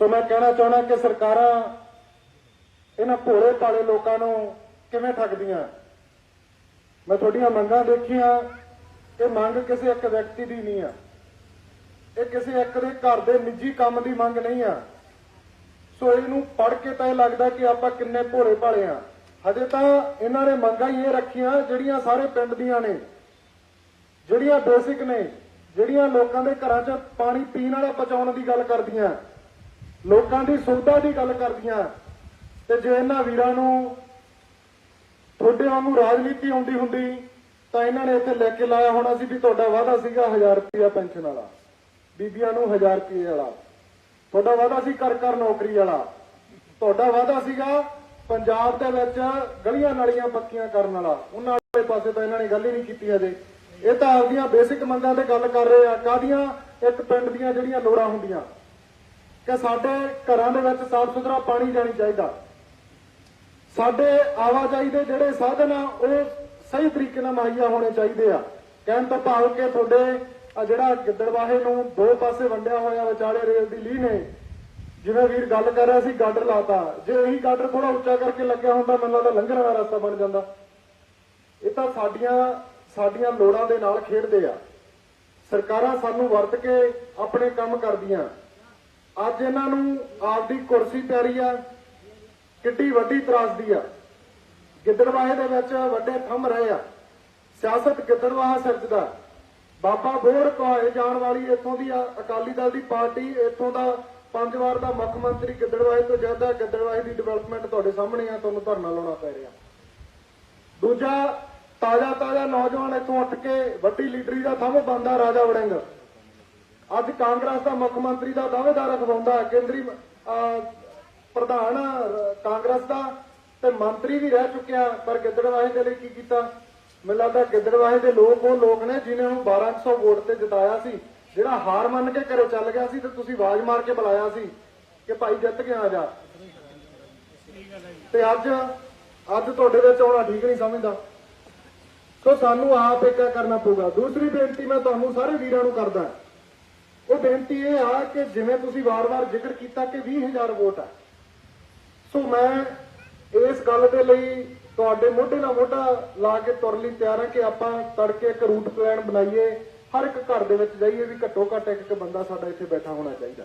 ਸੋ ਮੈਂ ਕਹਿਣਾ ਚਾਹਣਾ ਕਿ ਸਰਕਾਰਾਂ ਇਹਨਾਂ ਭੋਲੇ ਭਾਲੇ ਲੋਕਾਂ ਨੂੰ ਕਿਵੇਂ ਠੱਗਦੀਆਂ? ਮੈਂ ਤੁਹਾਡੀਆਂ ਮੰਗਾਂ ਦੇਖੀਆਂ, ਇਹ ਮੰਗ ਕਿਸੇ ਇੱਕ ਵਿਅਕਤੀ ਦੀ ਨਹੀਂ ਆ। ਇਹ ਕਿਸੇ ਇੱਕ ਦੇ ਘਰ ਦੇ ਨਿੱਜੀ ਕੰਮ ਦੀ ਮੰਗ ਨਹੀਂ ਆ। ਸੋ ਇਹਨੂੰ ਪੜ੍ਹ ਕੇ ਤਾਂ ਇਹ ਲੱਗਦਾ ਕਿ ਆਪਾਂ ਕਿੰਨੇ ਭੋਲੇ ਭਾਲੇ ਆ। ਹਜੇ ਤਾਂ ਇਹਨਾਂ ਨੇ ਮੰਗਾਂ ਹੀ ਇਹ ਰੱਖੀਆਂ, ਜਿਹੜੀਆਂ ਸਾਰੇ ਪਿੰਡ ਦੀਆਂ ਨੇ, ਜਿਹੜੀਆਂ ਬੇਸਿਕ ਨੇ, ਜਿਹੜੀਆਂ ਲੋਕਾਂ ਦੇ ਘਰਾਂ 'ਚ ਪਾਣੀ ਪੀਣ ਵਾਲਾ ਪਹੁੰਚਾਉਣ ਦੀ ਗੱਲ ਕਰਦੀਆਂ। ਲੋਕਾਂ ਦੀ ਸੁਵਿਧਾ ਦੀ ਗੱਲ ਕਰਦੀਆਂ। ਤੇ ਜੇ ਇਹਨਾਂ ਵੀਰਾਂ ਨੂੰ ਤੁਹਾਡੇ ਵਾਂਗੂ ਰਾਜਨੀਤੀ ਆਉਂਦੀ ਹੁੰਦੀ, ਤਾਂ ਇਹਨਾਂ ਨੇ ਇੱਥੇ ਲੈ ਕੇ ਲਾਇਆ ਹੋਣਾ ਸੀ ਵੀ ਤੁਹਾਡਾ ਵਾਅਦਾ ਸੀਗਾ 1000 ਰੁਪਇਆ ਪੈਨਸ਼ਨ ਵਾਲਾ, ਬੀਬੀਆਂ ਨੂੰ 1000 ਰੁਪਏ ਵਾਲਾ। ਤੁਹਾਡਾ ਵਾਅਦਾ ਸੀ ਘਰ ਘਰ ਨੌਕਰੀ ਵਾਲਾ। ਤੁਹਾਡਾ ਵਾਅਦਾ ਸੀਗਾ ਪੰਜਾਬ ਦੇ ਵਿੱਚ ਗਲੀਆਂ ਨਾਲੀਆਂ ਪੱਕੀਆਂ ਕਰਨ ਵਾਲਾ। ਉਹਨਾਂ ਵਾਲੇ ਪਾਸੇ ਤਾਂ ਇਹਨਾਂ ਨੇ ਗੱਲ ਹੀ ਨਹੀਂ ਕੀਤੀ ਅਜੇ ਇਹ ਤਾਂ ਆਪਦੀਆਂ ਬੇਸਿਕ ਮੰਗਾਂ ਤੇ ਗੱਲ ਕਰ ਰਹੇ ਆ। ਕਾਦੀਆਂ ਇੱਕ ਪਿੰਡ ਦੀਆਂ ਜਿਹੜੀਆਂ ਲੋੜਾਂ ਹੁੰਦੀਆਂ। ਕਿ ਸਾਡੇ ਘਰਾਂ ਦੇ ਵਿੱਚ ਸਾਫ਼ ਸੁਥਰਾ ਪਾਣੀ ਜਾਣੀ ਚਾਹੀਦਾ। ਸਾਡੇ ਆਵਾਜਾਈ ਦੇ ਜਿਹੜੇ ਸਾਧਨ ਆ, ਉਹ ਸਹੀ ਤਰੀਕੇ ਨਾਲ ਮੁਹੱਈਆ ਹੋਣੇ ਚਾਹੀਦੇ ਆ। ਕਹਿਣ ਤੋਂ ਭਾਵ ਕਿ ਤੁਹਾਡੇ ਆ ਜਿਹੜਾ ਗਿੱਦੜਵਾਹੇ ਨੂੰ ਦੋ ਪਾਸੇ ਵੰਡਿਆ ਹੋਇਆ ਵਿਚਾਲੇ ਰੇਲ ਦੀ ਲੀਹ ਨੇ, ਜਿਵੇਂ ਵੀਰ ਗੱਲ ਕਰ ਰਿਹਾ ਸੀ, ਗਾਡਰ ਲਾਤਾ। ਜੇ ਇਹੀ ਗਾਡਰ ਥੋੜਾ ਉੱਚਾ ਕਰਕੇ ਲੱਗਿਆ ਹੁੰਦਾ, ਮੈਨੂੰ ਲੱਗਦਾ ਲੰਘਣ ਵਾਲਾ ਰਸਤਾ ਬਣ ਜਾਂਦਾ। ਇਹ ਤਾਂ ਸਾਡੀਆਂ ਸਾਡੀਆਂ ਲੋੜਾਂ ਦੇ ਨਾਲ ਖੇਡਦੇ ਆ। ਸਰਕਾਰਾਂ ਸਾਨੂੰ ਵਰਤ ਕੇ ਆਪਣੇ ਕੰਮ ਕਰਦੀਆਂ। ਅੱਜ ਇਹਨਾਂ ਨੂੰ ਆਪਦੀ ਕੁਰਸੀ ਪਿਆਰੀ ਆ, ਕਿੱਡੀ ਵੱਡੀ ਤਰਾਸਦੀ ਆ। ਗਿੱਦੜਵਾਹੇ ਦੇ ਵਿੱਚ ਵੱਡੇ ਥੰਮ ਰਹੇ ਆ। ਸਿਆਸਤ ਗਿੱਦੜਵਾਹਾ ਸਿਰਜਦਾ ਬਾਬਾ ਬੋੜ ਕਹਾਏ ਜਾਣ ਵਾਲੀ ਇੱਥੋਂ ਦੀ ਆ- ਅਕਾਲੀ ਦਲ ਦੀ ਪਾਰਟੀ ਇੱਥੋਂ ਦਾ ਪੰਜ ਵਾਰ ਦਾ ਮੁੱਖ ਮੰਤਰੀ ਗਿੱਦੜਵਾਹੇ ਤੋਂ ਜਾਂਦਾ ਗਿੱਦੜਵਾਹੇ ਦੀ ਡਿਵੈਲਪਮੈਂਟ ਤੁਹਾਡੇ ਸਾਹਮਣੇ ਆ, ਤੁਹਾਨੂੰ ਧਰਨਾ ਲਾਉਣਾ ਪੈ ਰਿਹਾ। ਦੂਜਾ ਤਾਜ਼ਾ ਤਾਜ਼ਾ ਨੌਜਵਾਨ ਇੱਥੋਂ ਉੱਠ ਕੇ ਵੱਡੀ ਲੀਡਰੀ ਦਾ ਥੰਮ ਬੰਦਾ ਰਾਜਾ ਵੜਿੰਗ। ਅੱਜ ਕਾਂਗਰਸ ਦਾ ਮੁੱਖ ਮੰਤਰੀ ਦਾ ਦਾਅਵੇਦਾਰ ਅਖਵਾਉਂਦਾ ਕੇਂਦਰੀ ਪ੍ਰਧਾਨ ਕਾਂਗਰਸ ਦਾ ਤੇ ਮੰਤਰੀ ਵੀ ਰਹਿ ਚੁੱਕਿਆ ਪਰ ਗਿੱਦੜਵਾਹੇ ਦੇ ਲਈ ਕੀ ਕੀਤਾ? ਮੈਨੂੰ ਲੱਗਦਾ ਗਿੱਦੜਵਾਹੇ ਦੇ ਲੋਕ ਉਹ ਲੋਕ ਨੇ ਜਿਨ੍ਹਾਂ ਨੂੰ 1200 ਵੋਟ ਤੇ ਜਿਤਾਇਆ ਸੀ, ਜਿਹੜਾ ਹਾਰ ਮੰਨ ਕੇ ਘਰੋਂ ਚੱਲ ਗਿਆ ਸੀ ਤੇ ਤੁਸੀਂ ਆਵਾਜ਼ ਮਾਰ ਕੇ ਬੁਲਾਇਆ ਸੀ ਕਿ ਭਾਈ ਜਿੱਤ ਕੇ ਆ ਜਾ। ਤੇ ਅੱਜ ਅੱਜ ਤੁਹਾਡੇ ਵਿੱਚ ਆਉਣਾ ਠੀਕ ਨਹੀਂ ਸਮਝਦਾ। ਸੋ ਸਾਨੂੰ ਆਪ ਇੱਕ ਕਰਨਾ ਪਊਗਾ। ਦੂਸਰੀ ਬੇਨਤੀ ਮੈਂ ਤੁਹਾਨੂੰ ਸਾਰੇ ਵੀਰਾਂ ਨੂੰ ਕਰਦਾ। ਉਹ ਬੇਨਤੀ ਇਹ ਆ ਕਿ ਜਿਵੇਂ ਤੁਸੀਂ ਵਾਰ-ਵਾਰ ਜ਼ਿਕਰ ਕੀਤਾ ਕਿ 20000 ਵੋਟ ਆ। ਸੋ ਮੈਂ ਇਸ ਗੱਲ ਦੇ ਲਈ ਤੁਹਾਡੇ ਮੋਢੇ ਨਾਲ ਮੋਢਾ ਲਾ ਕੇ ਤੁਰਨ ਲਈ ਤਿਆਰ ਹਾਂ ਕਿ ਆਪਾਂ ਤੜਕੇ ਇੱਕ ਰੂਟ ਪਲਾਨ ਬਣਾਈਏ। ਹਰ ਇੱਕ ਘਰ ਦੇ ਵਿੱਚ ਜਾਈਏ ਵੀ ਘੱਟੋ ਘੱਟ ਇੱਕ ਬੰਦਾ ਸਾਡਾ ਇੱਥੇ ਬੈਠਾ ਹੋਣਾ ਚਾਹੀਦਾ।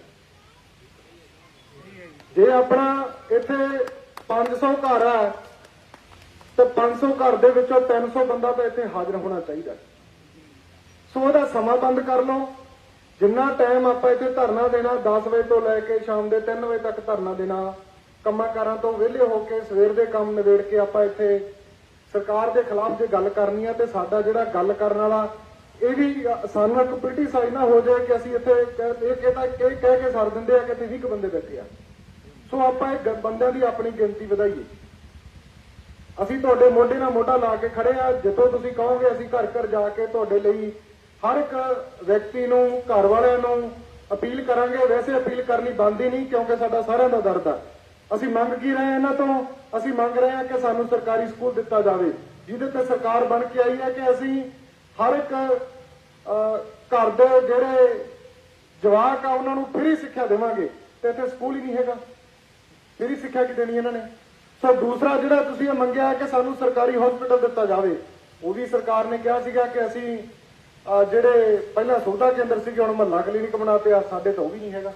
ਜੇ ਆਪਣਾ ਇੱਥੇ 500 ਘਰ ਆ, ਤੇ 500 ਘਰ ਦੇ ਵਿੱਚੋਂ 300 ਬੰਦਾ ਤਾਂ ਇੱਥੇ ਹਾਜ਼ਰ ਹੋਣਾ ਚਾਹੀਦਾ। ਸੋ ਉਹਦਾ ਸਮਾਂ ਬੰਦ ਕਰ ਲਓ। ਜਿੰਨਾ ਟਾਈਮ ਆਪਾਂ ਇੱਥੇ ਧਰਨਾ ਦੇਣਾ 10 ਵਜੇ ਤੋਂ ਲੈ ਕੇ ਸ਼ਾਮ ਦੇ 3 ਵਜੇ ਤੱਕ ਧਰਨਾ ਦੇਣਾ, ਕੰਮਾਂ ਕਾਰਾਂ ਤੋਂ ਵਿਹਲੇ ਹੋ ਕੇ ਸਵੇਰ ਦੇ ਕੰਮ ਨਿਬੇੜ ਕੇ ਆਪਾਂ ਇੱਥੇ ਸਰਕਾਰ ਦੇ ਖਿਲਾਫ ਜੇ ਗੱਲ ਕਰਨੀ ਆ ਤੇ ਸਾਡਾ ਜਿਹੜਾ ਗੱਲ ਕਰਨ ਵਾਲਾ, ਇਹ ਵੀ ਸਾਨੂੰ ਇੱਕ ਪਿਟੀ ਨਾ ਹੋ ਜਾਏ ਕਿ ਅਸੀਂ ਇੱਥੇ ਕਹਿ- ਇਹ ਕਹਿੰਦਾ ਕਹਿ ਕਹਿ ਕੇ ਸਰ ਦਿੰਦੇ ਆ ਕਿ ਤੇ 20 ਬੰਦੇ ਬੈਠੇ ਆ। ਸੋ ਆਪਾਂ ਇਹ ਬੰਦਿਆਂ ਦੀ ਆਪਣੀ ਗਿਣਤੀ ਵਧਾਈਏ। ਅਸੀਂ ਤੁਹਾਡੇ ਮੋਢੇ ਨਾਲ ਮੋਢਾ ਲਾ ਕੇ ਖੜੇ ਆ, ਜਿੱਥੋਂ ਤੁਸੀਂ ਕਹੋਗੇ ਅਸੀਂ ਘਰ ਘਰ ਜਾ ਕੇ ਤੁਹਾਡੇ ਲਈ ਹਰ ਇੱਕ ਵਿਅਕਤੀ ਨੂੰ, ਘਰ ਵਾਲਿਆਂ ਨੂੰ ਅਪੀਲ ਕਰਾਂਗੇ ਵੈਸੇ ਅਪੀਲ ਕਰਨੀ ਬੰਦੀ ਨਹੀਂ, ਕਿਉਂਕਿ ਸਾਡਾ ਸਾਰਿਆਂ ਦਾ ਦਰਦ ਆ। ਅਸੀਂ ਮੰਗ ਕੀ ਰਹੇ ਹਾਂ ਇਹਨਾਂ ਤੋਂ? ਅਸੀਂ ਮੰਗ ਰਹੇ ਹਾਂ ਕਿ ਸਾਨੂੰ ਸਰਕਾਰੀ ਸਕੂਲ ਦਿੱਤਾ ਜਾਵੇ, ਜਿਹਦੇ ਤੇ ਸਰਕਾਰ ਬਣ ਕੇ ਆਈ ਹੈ ਕਿ ਅਸੀਂ ਹਰ ਇੱਕ ਘਰ ਦੇ ਜਿਹੜੇ ਜਵਾਕ ਆ, ਉਹਨਾਂ ਨੂੰ ਫ੍ਰੀ ਸਿੱਖਿਆ ਦੇਵਾਂਗੇ, ਤੇ ਇੱਥੇ ਸਕੂਲ ਹੀ ਨਹੀਂ ਹੈਗਾ। ਫ੍ਰੀ ਸਿੱਖਿਆ ਕਿ ਦੇਣੀ ਇਹਨਾਂ ਨੇ? ਸੋ ਦੂਸਰਾ ਜਿਹੜਾ ਤੁਸੀਂ ਇਹ ਮੰਗਿਆ ਕਿ ਸਾਨੂੰ ਸਰਕਾਰੀ ਹਸਪੀਟਲ ਦਿੱਤਾ ਜਾਵੇ, ਉਹ ਵੀ ਸਰਕਾਰ ਨੇ ਕਿਹਾ ਸੀਗਾ ਕਿ ਅਸੀਂ ਜਿਹੜੇ ਪਹਿਲਾਂ ਸੁਵਿਧਾ ਕੇਂਦਰ ਸੀਗੇ, ਹੁਣ ਮਹੱਲਾ ਕਲੀਨਿਕ ਬਣਾਤੇ ਆ, ਸਾਡੇ ਤਾਂ ਉਹ ਵੀ ਨਹੀਂ ਹੈਗਾ।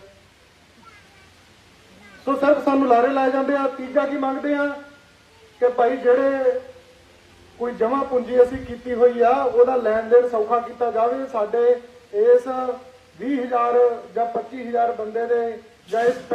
ਸੋ ਸਿਰਫ ਸਾਨੂੰ ਲਾਰੇ ਲਾਏ ਜਾਂਦੇ ਆ। ਤੀਜਾ ਕੀ ਮੰਗਦੇ ਆ? ਕਿ ਭਾਈ ਜਿਹੜੇ ਕੋਈ ਜਮਾ ਪੂੰਜੀ ਅਸੀਂ ਕੀਤੀ ਹੋਈ ਆ, ਉਹਦਾ ਲੈਣ ਦੇਣ ਸੌਖਾ ਕੀਤਾ ਜਾਵੇ। ਸਾਡੇ ਇਸ 20000 ਜਾਂ 25000 ਬੰਦੇ ਦੇ ਜਾਂ ਇਸ